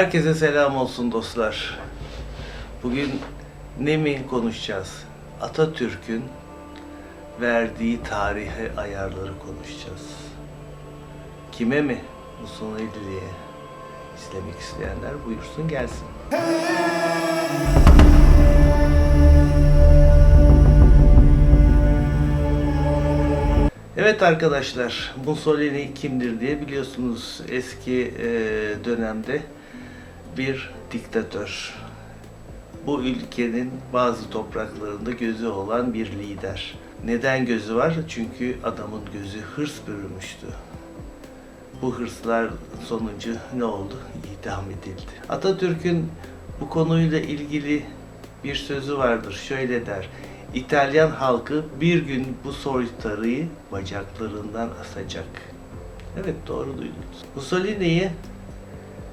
Herkese selam olsun dostlar. Bugün ne mi konuşacağız? Atatürk'ün verdiği tarihe ayarları konuşacağız. Kime mi? Mussolini'ye. İzlemek isteyenler buyursun gelsin. Evet arkadaşlar, Mussolini kimdir diye biliyorsunuz eski e, dönemde bir diktatör. Bu ülkenin bazı topraklarında gözü olan bir lider. Neden gözü var? Çünkü adamın gözü hırs bürümüştü. Bu hırslar sonucu ne oldu? İdam edildi. Atatürk'ün bu konuyla ilgili bir sözü vardır. Şöyle der. İtalyan halkı bir gün bu soytarıyı bacaklarından asacak. Evet doğru duydunuz. Mussolini'yi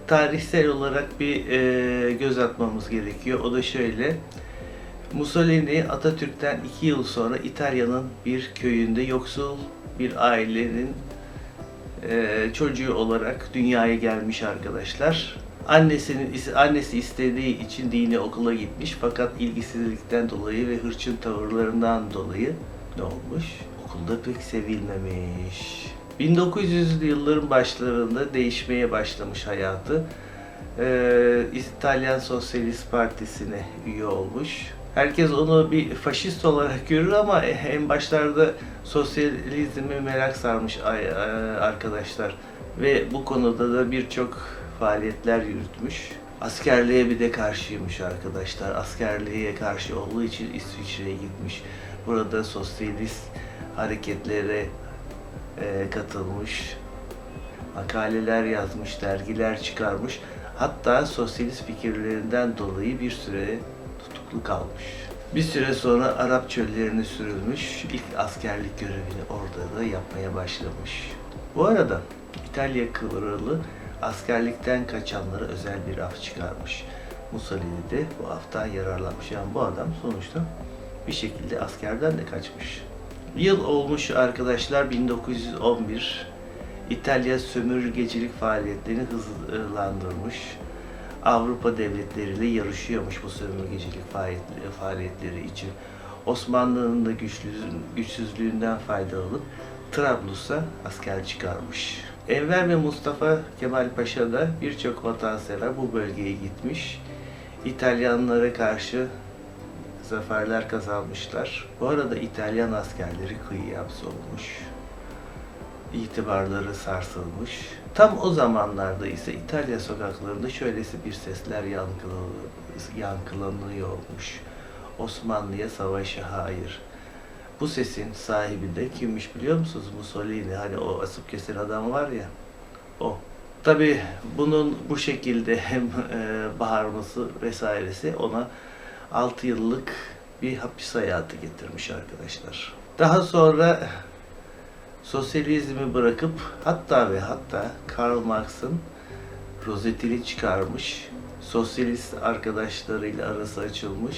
tarihsel olarak bir e, göz atmamız gerekiyor. O da şöyle. Mussolini Atatürk'ten iki yıl sonra İtalya'nın bir köyünde yoksul bir ailenin e, çocuğu olarak dünyaya gelmiş arkadaşlar. Annesinin annesi istediği için dini okula gitmiş fakat ilgisizlikten dolayı ve hırçın tavırlarından dolayı ne olmuş? Okulda pek sevilmemiş. 1900'lü yılların başlarında değişmeye başlamış hayatı. Ee, İtalyan Sosyalist Partisi'ne üye olmuş. Herkes onu bir faşist olarak görür ama en başlarda sosyalizme merak sarmış ay- arkadaşlar. Ve bu konuda da birçok faaliyetler yürütmüş. Askerliğe bir de karşıymış arkadaşlar. Askerliğe karşı olduğu için İsviçre'ye gitmiş. Burada sosyalist hareketlere e, katılmış. Makaleler yazmış, dergiler çıkarmış. Hatta sosyalist fikirlerinden dolayı bir süre tutuklu kalmış. Bir süre sonra Arap çöllerine sürülmüş, ilk askerlik görevini orada da yapmaya başlamış. Bu arada İtalya kralı askerlikten kaçanlara özel bir af çıkarmış. Mussolini de bu aftan yararlanmış. Yani bu adam sonuçta bir şekilde askerden de kaçmış. Yıl olmuş arkadaşlar 1911. İtalya sömürgecilik faaliyetlerini hızlandırmış. Avrupa devletleriyle yarışıyormuş bu sömürgecilik faaliyet- faaliyetleri için. Osmanlı'nın da güçsüzlüğünden faydalanıp Trablus'a asker çıkarmış. Enver ve Mustafa Kemal Paşa da birçok vatansever bu bölgeye gitmiş. İtalyanlara karşı zaferler kazanmışlar. Bu arada İtalyan askerleri kıyıya hapsolmuş. İtibarları sarsılmış. Tam o zamanlarda ise İtalya sokaklarında şöylesi bir sesler yankılı- yankılanıyormuş. Osmanlı'ya savaşa hayır. Bu sesin sahibi de kimmiş biliyor musunuz? Mussolini. Hani o asıp kesen adam var ya. O. Tabi bunun bu şekilde e, bağırması vesairesi ona 6 yıllık bir hapis hayatı getirmiş arkadaşlar. Daha sonra sosyalizmi bırakıp hatta ve hatta Karl Marx'ın rozetini çıkarmış. Sosyalist arkadaşlarıyla arası açılmış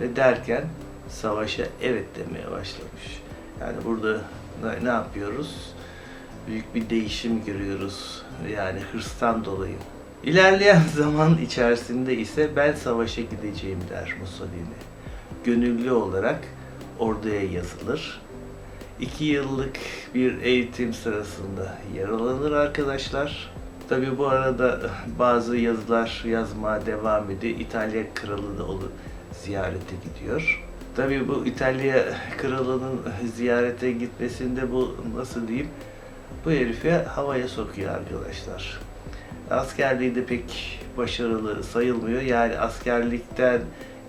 ve derken savaşa evet demeye başlamış. Yani burada ne- yapıyoruz? Büyük bir değişim görüyoruz. Yani hırstan dolayı. İlerleyen zaman içerisinde ise ben savaşa gideceğim der Mussolini. Gönüllü olarak orduya yazılır. İki yıllık bir eğitim sırasında yaralanır arkadaşlar. Tabi bu arada bazı yazılar yazmaya devam ediyor. İtalya kralı da onu ziyarete gidiyor. Tabii bu İtalya kralının ziyarete gitmesinde bu nasıl diyeyim bu herifi havaya sokuyor arkadaşlar. Askerliği de pek başarılı sayılmıyor. Yani askerlikten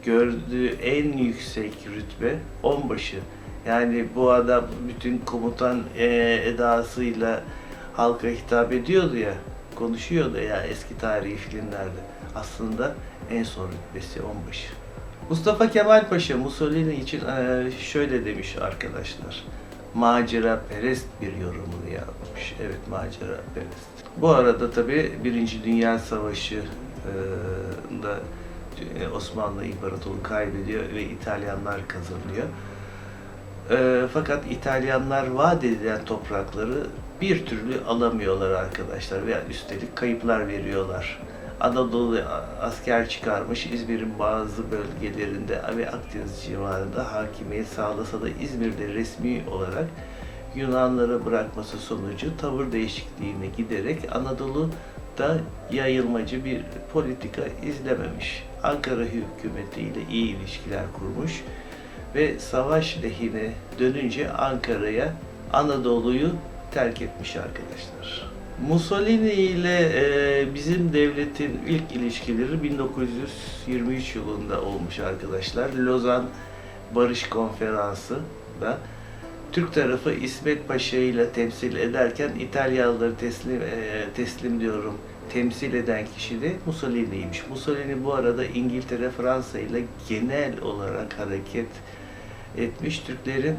gördüğü en yüksek rütbe onbaşı. Yani bu adam bütün komutan eee, edasıyla halka hitap ediyordu ya, konuşuyordu ya eski tarihi filmlerde. Aslında en son rütbesi onbaşı. Mustafa Kemal Paşa Mussolini için eee, şöyle demiş arkadaşlar. Macera perest bir yorumunu yapmış. Evet macera perest. Bu arada tabi Birinci Dünya Savaşı da e, Osmanlı İmparatorluğu kaybediyor ve İtalyanlar kazanıyor. Eee, fakat İtalyanlar vaat edilen toprakları bir türlü alamıyorlar arkadaşlar veya üstelik kayıplar veriyorlar. Anadolu asker çıkarmış. İzmir'in bazı bölgelerinde ve Akdeniz civarında hakimiyet sağlasa da İzmir'de resmi olarak Yunanlara bırakması sonucu tavır değişikliğine giderek Anadolu'da yayılmacı bir politika izlememiş. Ankara hükümetiyle iyi ilişkiler kurmuş ve savaş lehine dönünce Ankara'ya Anadolu'yu terk etmiş arkadaşlar. Mussolini ile e, bizim devletin ilk ilişkileri 1923 yılında olmuş arkadaşlar. Lozan Barış Konferansı da Türk tarafı İsmet Paşa ile temsil ederken İtalyalıları teslim e, teslim diyorum temsil eden kişi de Mussolini'ymiş. Mussolini bu arada İngiltere, Fransa ile genel olarak hareket etmiş. Türklerin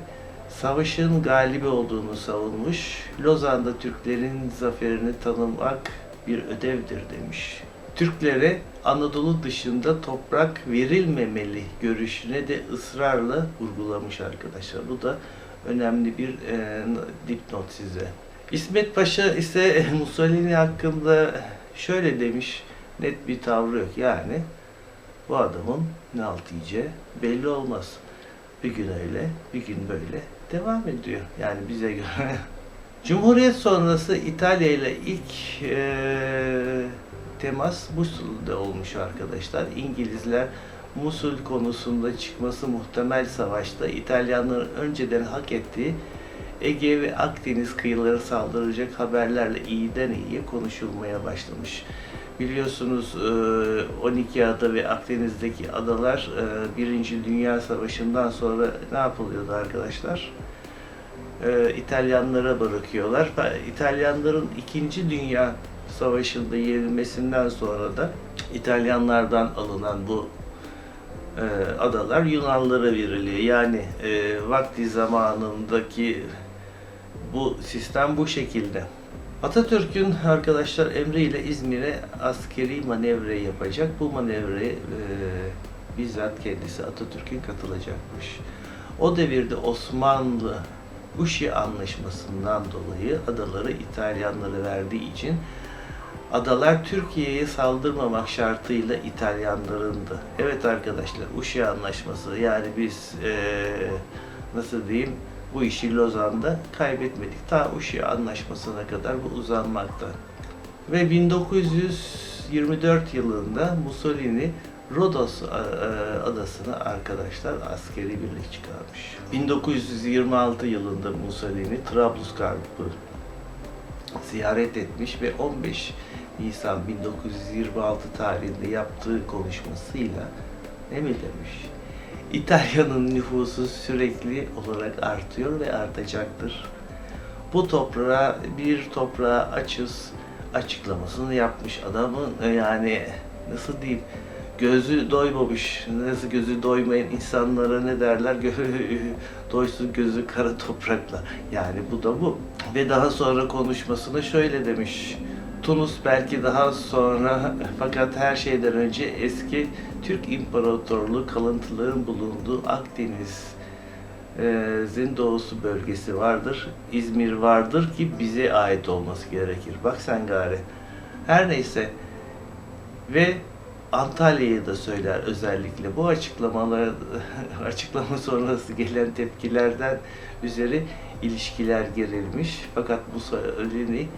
savaşın galibi olduğunu savunmuş. Lozan'da Türklerin zaferini tanımak bir ödevdir demiş. Türklere Anadolu dışında toprak verilmemeli görüşüne de ısrarla vurgulamış arkadaşlar. Bu da önemli bir e, dipnot size. İsmet Paşa ise Mussolini hakkında şöyle demiş, net bir tavrı yok. Yani bu adamın ne alt belli olmaz. Bir gün öyle, bir gün böyle devam ediyor. Yani bize göre. Cumhuriyet sonrası İtalya ile ilk e, temas Musul'da olmuş arkadaşlar. İngilizler Musul konusunda çıkması muhtemel savaşta İtalyanların önceden hak ettiği Ege ve Akdeniz kıyıları saldıracak haberlerle iyiden iyiye konuşulmaya başlamış. Biliyorsunuz e, 12 ada ve Akdeniz'deki adalar e, Birinci Dünya Savaşı'ndan sonra ne yapılıyordu arkadaşlar? E, İtalyanlara bırakıyorlar. İtalyanların 2. Dünya Savaşı'nda yenilmesinden sonra da İtalyanlardan alınan bu e, adalar Yunanlılara veriliyor. Yani e, vakti zamanındaki bu sistem bu şekilde. Atatürk'ün arkadaşlar emriyle İzmir'e askeri manevra yapacak. Bu manevraya e, bizzat kendisi Atatürk'ün katılacakmış. O devirde Osmanlı Uşi Anlaşması'ndan dolayı adaları İtalyanlara verdiği için adalar Türkiye'ye saldırmamak şartıyla İtalyanlarındı. Evet arkadaşlar Uşi Anlaşması yani biz e, nasıl diyeyim bu işi Lozan'da kaybetmedik. Ta Uşi Anlaşması'na kadar bu uzanmakta. Ve 1924 yılında Mussolini Rodos adasına arkadaşlar askeri birlik çıkarmış. 1926 yılında Mussolini Trablusgarp'ı ziyaret etmiş ve 15 Nisan 1926 tarihinde yaptığı konuşmasıyla ne mi demiş? İtalya'nın nüfusu sürekli olarak artıyor ve artacaktır. Bu toprağa bir toprağa açız açıklamasını yapmış adamın yani nasıl diyeyim gözü doymamış. Nasıl gözü doymayan insanlara ne derler? Doysun gözü kara toprakla. Yani bu da bu. Ve daha sonra konuşmasını şöyle demiş. Tunus belki daha sonra fakat her şeyden önce eski Türk İmparatorluğu kalıntıların bulunduğu Akdeniz'in doğusu bölgesi vardır. İzmir vardır ki bize ait olması gerekir. Bak sen gari. Her neyse ve Antalya'yı da söyler özellikle. Bu açıklamalar açıklama sonrası gelen tepkilerden üzeri ilişkiler gerilmiş. Fakat bu söyleni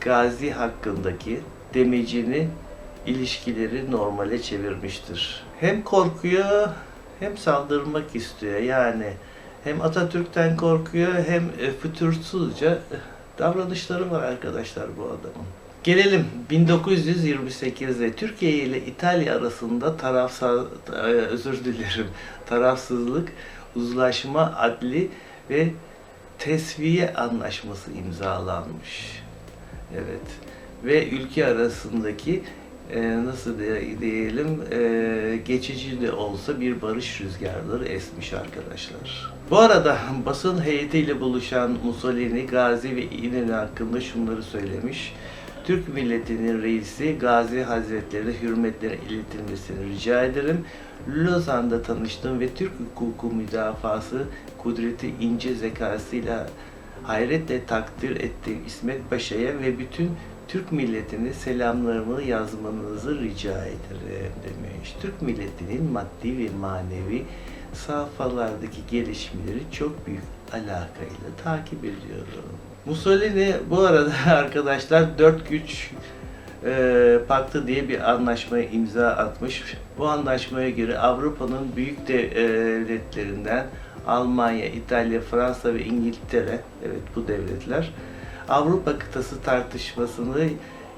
Gazi hakkındaki demecini ilişkileri normale çevirmiştir. Hem korkuyor hem saldırmak istiyor. Yani hem Atatürk'ten korkuyor hem e, fütursuzca davranışları var arkadaşlar bu adamın. Gelelim 1928'de Türkiye ile İtalya arasında tarafsız e, özür dilerim tarafsızlık, uzlaşma, adli ve tesviye anlaşması imzalanmış. Evet. Ve ülke arasındaki e, nasıl diyelim e, geçici de olsa bir barış rüzgarları esmiş arkadaşlar. Bu arada basın heyetiyle buluşan Mussolini, Gazi ve İnönü hakkında şunları söylemiş. Türk milletinin reisi Gazi Hazretleri hürmetlerine iletilmesini rica ederim. Lozan'da tanıştım ve Türk hukuku müdafası kudreti ince zekasıyla hayretle takdir ettiğim İsmet Paşa'ya ve bütün Türk milletine selamlarımı yazmanızı rica ederim demiş. Türk milletinin maddi ve manevi safhalardaki gelişmeleri çok büyük alakayla takip ediyorum. Mussolini bu arada arkadaşlar dört güç e, Paktı diye bir anlaşmaya imza atmış. Bu anlaşmaya göre Avrupa'nın büyük devletlerinden Almanya, İtalya, Fransa ve İngiltere, evet bu devletler Avrupa kıtası tartışmasını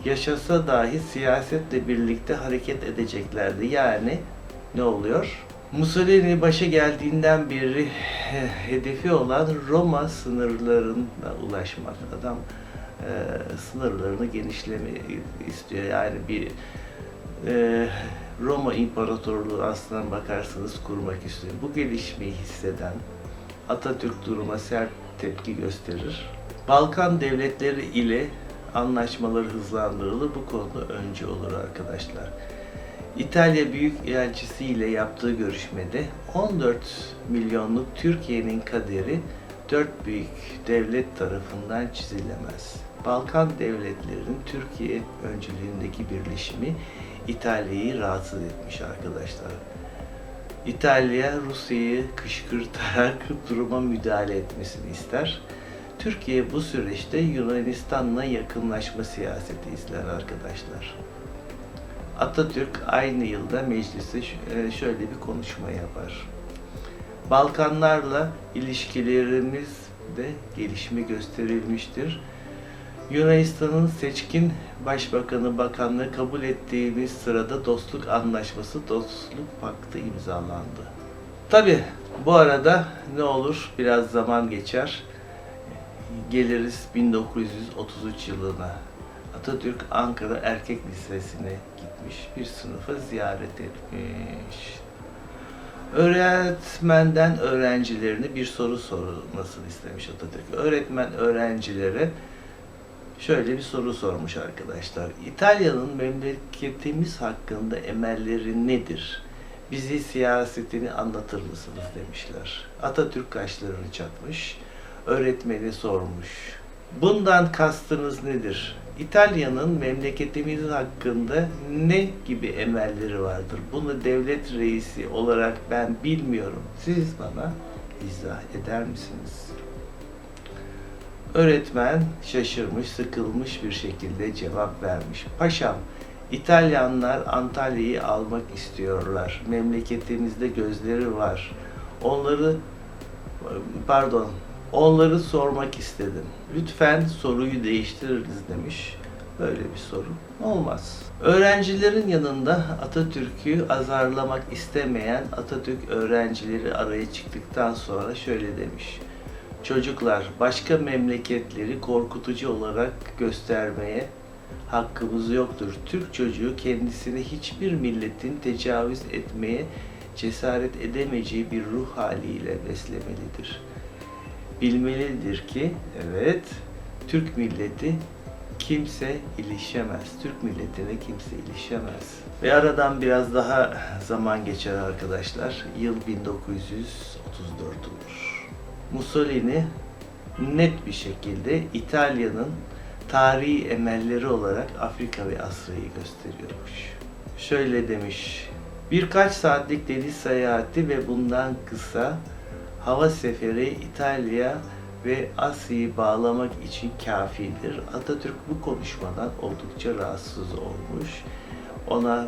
yaşasa dahi siyasetle birlikte hareket edeceklerdi. Yani ne oluyor? Mussolini başa geldiğinden beri eh, hedefi olan Roma sınırlarına ulaşmak. Adam e, sınırlarını genişleme istiyor. Yani bir e, Roma İmparatorluğu aslına bakarsanız kurmak istiyor. Bu gelişmeyi hisseden Atatürk duruma sert tepki gösterir. Balkan devletleri ile anlaşmaları hızlandırılır. Bu konuda önce olur arkadaşlar. İtalya Büyükelçisi ile yaptığı görüşmede 14 milyonluk Türkiye'nin kaderi dört büyük devlet tarafından çizilemez. Balkan devletlerinin Türkiye öncülüğündeki birleşimi İtalya'yı rahatsız etmiş arkadaşlar. İtalya Rusya'yı kışkırtarak duruma müdahale etmesini ister. Türkiye bu süreçte Yunanistan'la yakınlaşma siyaseti izler arkadaşlar. Atatürk aynı yılda meclise e, şöyle bir konuşma yapar. Balkanlarla ilişkilerimizde gelişme gösterilmiştir. Yunanistan'ın seçkin başbakanı bakanlığı kabul ettiğimiz sırada dostluk anlaşması, dostluk paktı imzalandı. Tabi bu arada ne olur biraz zaman geçer. Geliriz 1933 yılına. Atatürk Ankara Erkek Lisesi'ne gitmiş. Bir sınıfa ziyaret etmiş. Öğretmenden öğrencilerine bir soru sorulmasını istemiş Atatürk. Öğretmen öğrencilere şöyle bir soru sormuş arkadaşlar. İtalya'nın memleketimiz hakkında emelleri nedir? Bizi siyasetini anlatır mısınız demişler. Atatürk kaşlarını çatmış, öğretmeni sormuş. Bundan kastınız nedir? İtalya'nın memleketimiz hakkında ne gibi emelleri vardır? Bunu devlet reisi olarak ben bilmiyorum. Siz bana izah eder misiniz? Öğretmen şaşırmış, sıkılmış bir şekilde cevap vermiş. Paşam, İtalyanlar Antalya'yı almak istiyorlar. Memleketimizde gözleri var. Onları pardon, onları sormak istedim. Lütfen soruyu değiştiririz demiş. Böyle bir soru olmaz. Öğrencilerin yanında Atatürk'ü azarlamak istemeyen Atatürk öğrencileri araya çıktıktan sonra şöyle demiş. Çocuklar, başka memleketleri korkutucu olarak göstermeye hakkımız yoktur. Türk çocuğu kendisini hiçbir milletin tecavüz etmeye cesaret edemeyeceği bir ruh haliyle beslemelidir. Bilmelidir ki, evet, Türk milleti kimse ilişemez. Türk milletine kimse ilişemez. Ve aradan biraz daha zaman geçer arkadaşlar. Yıl 1934 olur. Mussolini net bir şekilde İtalya'nın tarihi emelleri olarak Afrika ve Asya'yı gösteriyormuş. Şöyle demiş, birkaç saatlik deniz seyahati ve bundan kısa hava seferi İtalya ve Asya'yı bağlamak için kafidir. Atatürk bu konuşmadan oldukça rahatsız olmuş. Ona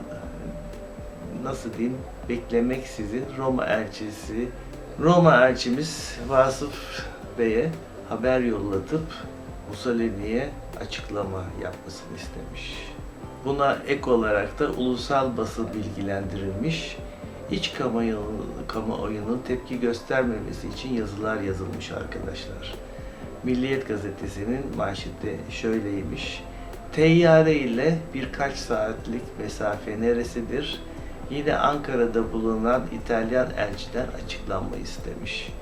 nasıl diyeyim beklemeksizin Roma elçisi Roma elçimiz Vasıf Bey'e haber yollatıp Mussolini'ye açıklama yapmasını istemiş. Buna ek olarak da ulusal basın bilgilendirilmiş, iç kamuoyunun, kamuoyunun tepki göstermemesi için yazılar yazılmış arkadaşlar. Milliyet gazetesinin manşeti şöyleymiş. Teyyare ile birkaç saatlik mesafe neresidir? Yine Ankara'da bulunan İtalyan elçiden açıklanma istemiş.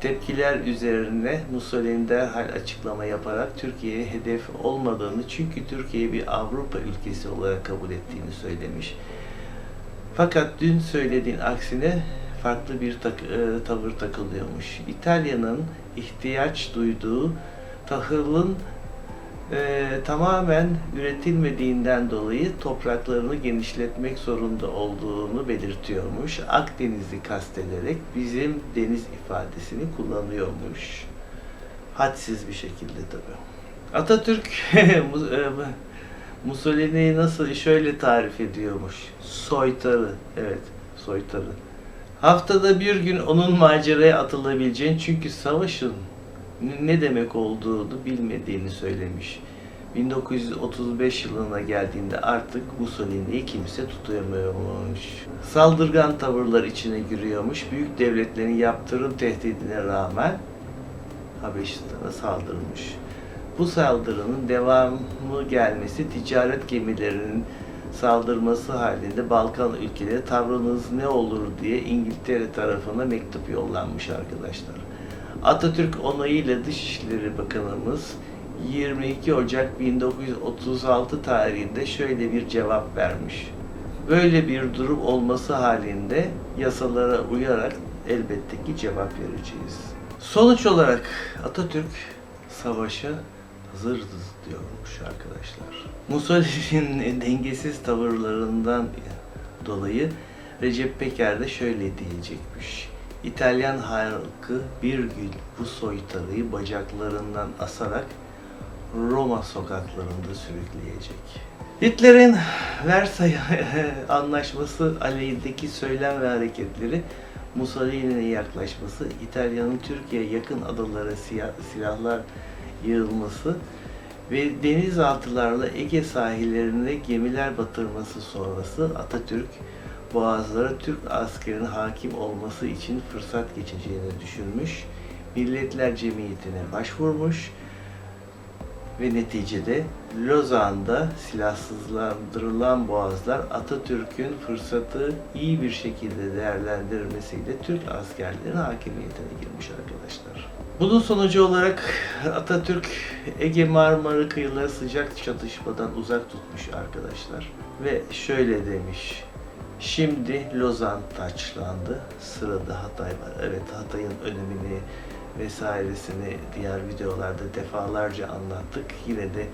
Tepkiler üzerine Mussolini derhal açıklama yaparak Türkiye'ye hedef olmadığını çünkü Türkiye bir Avrupa ülkesi olarak kabul ettiğini söylemiş. Fakat dün söylediğin aksine farklı bir tak, e, tavır takılıyormuş. İtalya'nın ihtiyaç duyduğu tahılın e, tamamen üretilmediğinden dolayı topraklarını genişletmek zorunda olduğunu belirtiyormuş. Akdeniz'i kastederek bizim deniz ifadesini kullanıyormuş. Hadsiz bir şekilde tabii. Atatürk e, Mussolini'yi nasıl şöyle tarif ediyormuş. Soytarı, evet soytarı. Haftada bir gün onun maceraya atılabileceğin çünkü savaşın ne demek olduğunu bilmediğini söylemiş. 1935 yılına geldiğinde artık Mussolini'yi kimse tutamıyormuş. Saldırgan tavırlar içine giriyormuş. Büyük devletlerin yaptırım tehdidine rağmen Habeşistan'a saldırmış. Bu saldırının devamı gelmesi ticaret gemilerinin saldırması halinde Balkan ülkeleri tavrınız ne olur diye İngiltere tarafına mektup yollanmış arkadaşlar. Atatürk onayıyla Dışişleri Bakanımız 22 Ocak 1936 tarihinde şöyle bir cevap vermiş. Böyle bir durum olması halinde yasalara uyarak elbette ki cevap vereceğiz. Sonuç olarak Atatürk savaşa hazırız diyormuş arkadaşlar. Mussolini'nin dengesiz tavırlarından dolayı Recep Peker de şöyle diyecekmiş. İtalyan halkı bir gün bu soytarıyı bacaklarından asarak Roma sokaklarında sürükleyecek. Hitler'in Versay anlaşması aleyhindeki söylem ve hareketleri Mussolini'ye yaklaşması, İtalya'nın Türkiye'ye yakın adalara silahlar yığılması ve denizaltılarla Ege sahillerine gemiler batırması sonrası Atatürk boğazlara Türk askerinin hakim olması için fırsat geçeceğini düşünmüş. Milletler Cemiyeti'ne başvurmuş ve neticede Lozan'da silahsızlandırılan boğazlar Atatürk'ün fırsatı iyi bir şekilde değerlendirmesiyle Türk askerlerin hakimiyetine girmiş arkadaşlar. Bunun sonucu olarak Atatürk Ege Marmara kıyıları sıcak çatışmadan uzak tutmuş arkadaşlar. Ve şöyle demiş. Şimdi Lozan taçlandı. Sırada Hatay var. Evet Hatay'ın önemini vesairesini diğer videolarda defalarca anlattık. Yine de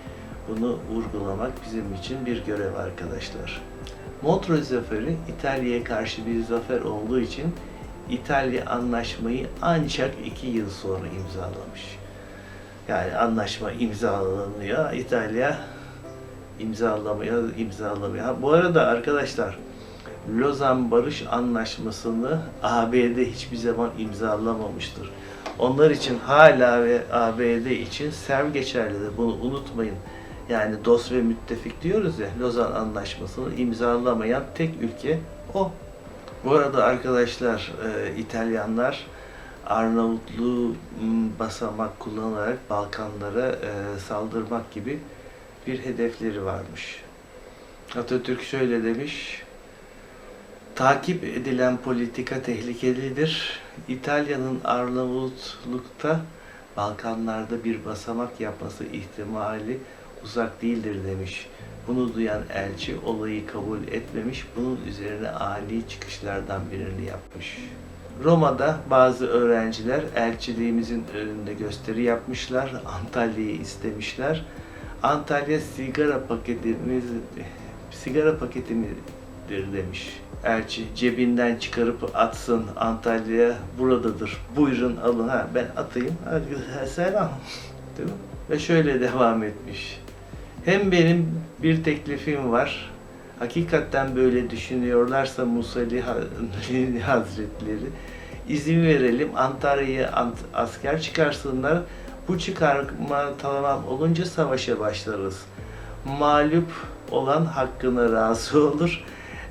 bunu vurgulamak bizim için bir görev arkadaşlar. Montreux Zaferi İtalya'ya karşı bir zafer olduğu için İtalya anlaşmayı ancak iki yıl sonra imzalamış. Yani anlaşma imzalanıyor, İtalya imzalamıyor, imzalamıyor. Bu arada arkadaşlar Lozan Barış Anlaşması'nı ABD hiçbir zaman imzalamamıştır. Onlar için hala ve ABD için sev geçerlidir. Bunu unutmayın. Yani dost ve müttefik diyoruz ya, Lozan Anlaşması'nı imzalamayan tek ülke o. Bu arada arkadaşlar, e, İtalyanlar Arnavutluğu basamak kullanarak Balkanlara e, saldırmak gibi bir hedefleri varmış. Atatürk şöyle demiş, takip edilen politika tehlikelidir. İtalya'nın Arnavutluk'ta Balkanlarda bir basamak yapması ihtimali uzak değildir demiş. Bunu duyan elçi olayı kabul etmemiş, bunun üzerine ani çıkışlardan birini yapmış. Roma'da bazı öğrenciler elçiliğimizin önünde gösteri yapmışlar, Antalya'yı istemişler. Antalya sigara paketimiz, sigara paketimidir demiş. Elçi cebinden çıkarıp atsın Antalya buradadır. Buyurun alın ha ben atayım. Hadi selam. Değil mi? Ve şöyle devam etmiş. Hem benim bir teklifim var. Hakikaten böyle düşünüyorlarsa Musali Hazretleri izin verelim Antalya'ya ant- asker çıkarsınlar. Bu çıkarma tamam olunca savaşa başlarız. Mağlup olan hakkına razı olur.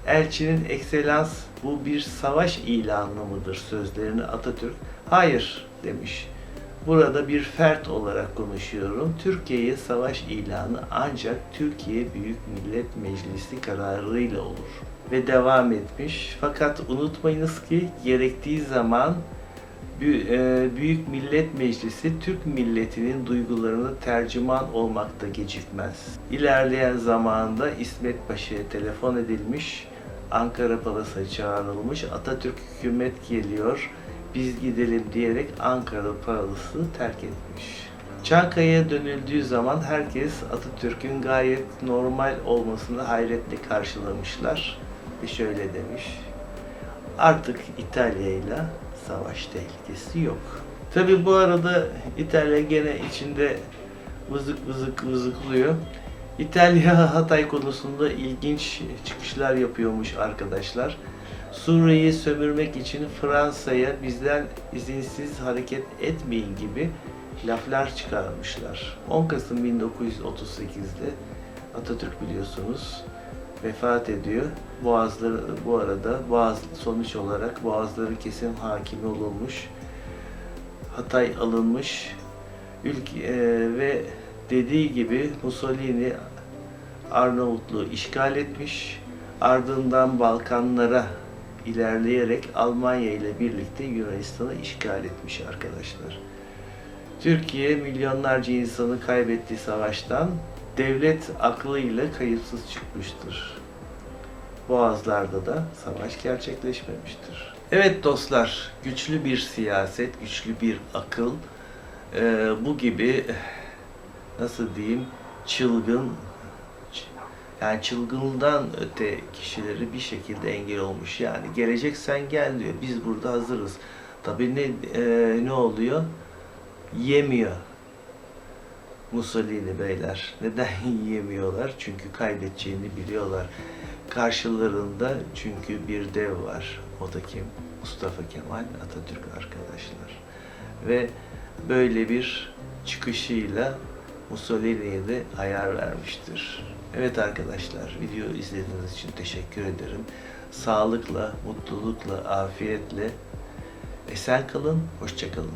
Elçinin ekselans bu bir savaş ilanı mıdır sözlerini Atatürk hayır demiş. Burada bir fert olarak konuşuyorum. Türkiye'ye savaş ilanı ancak Türkiye Büyük Millet Meclisi kararıyla olur. Ve devam etmiş. Fakat unutmayınız ki gerektiği zaman e, Büyük Millet Meclisi Türk milletinin duygularını tercüman olmakta gecikmez. İlerleyen zamanda İsmet Paşa'ya telefon edilmiş, Ankara Palas'a çağrılmış, Atatürk hükümet geliyor, biz gidelim diyerek Ankara Palas'ı terk etmiş. Çankaya'ya dönüldüğü zaman herkes Atatürk'ün gayet normal olmasını hayretle karşılamışlar ve şöyle demiş. Artık İtalya ile savaş tehlikesi yok. Tabi bu arada İtalya gene içinde vızık vızık vızıklıyor. İtalya Hatay konusunda ilginç çıkışlar yapıyormuş arkadaşlar. Suriye'yi sömürmek için Fransa'ya bizden izinsiz hareket etmeyin gibi laflar çıkarmışlar. 10 Kasım 1938'de Atatürk biliyorsunuz vefat ediyor. Boğazları bu arada Boğaz sonuç olarak Boğazları kesim hakimi olunmuş. Hatay alınmış. Ülke e, ve dediği gibi Mussolini Arnavutluğu işgal etmiş. Ardından Balkanlara ilerleyerek Almanya ile birlikte Yunanistan'ı işgal etmiş arkadaşlar. Türkiye milyonlarca insanı kaybettiği savaştan devlet aklıyla kayıpsız çıkmıştır. Boğazlarda da savaş gerçekleşmemiştir. Evet dostlar, güçlü bir siyaset, güçlü bir akıl, bu gibi nasıl diyeyim çılgın yani çılgından öte kişileri bir şekilde engel olmuş. Yani gelecek sen gel diyor. Biz burada hazırız. Tabii ne eee, ne oluyor? Yemiyor. Mussolini beyler. Neden yiyemiyorlar? Çünkü kaybedeceğini biliyorlar. Karşılarında çünkü bir dev var. O da kim? Mustafa Kemal Atatürk arkadaşlar. Ve böyle bir çıkışıyla Mussolini'ye de ayar vermiştir. Evet arkadaşlar, video izlediğiniz için teşekkür ederim. Sağlıkla, mutlulukla, afiyetle esen kalın, hoşça kalın.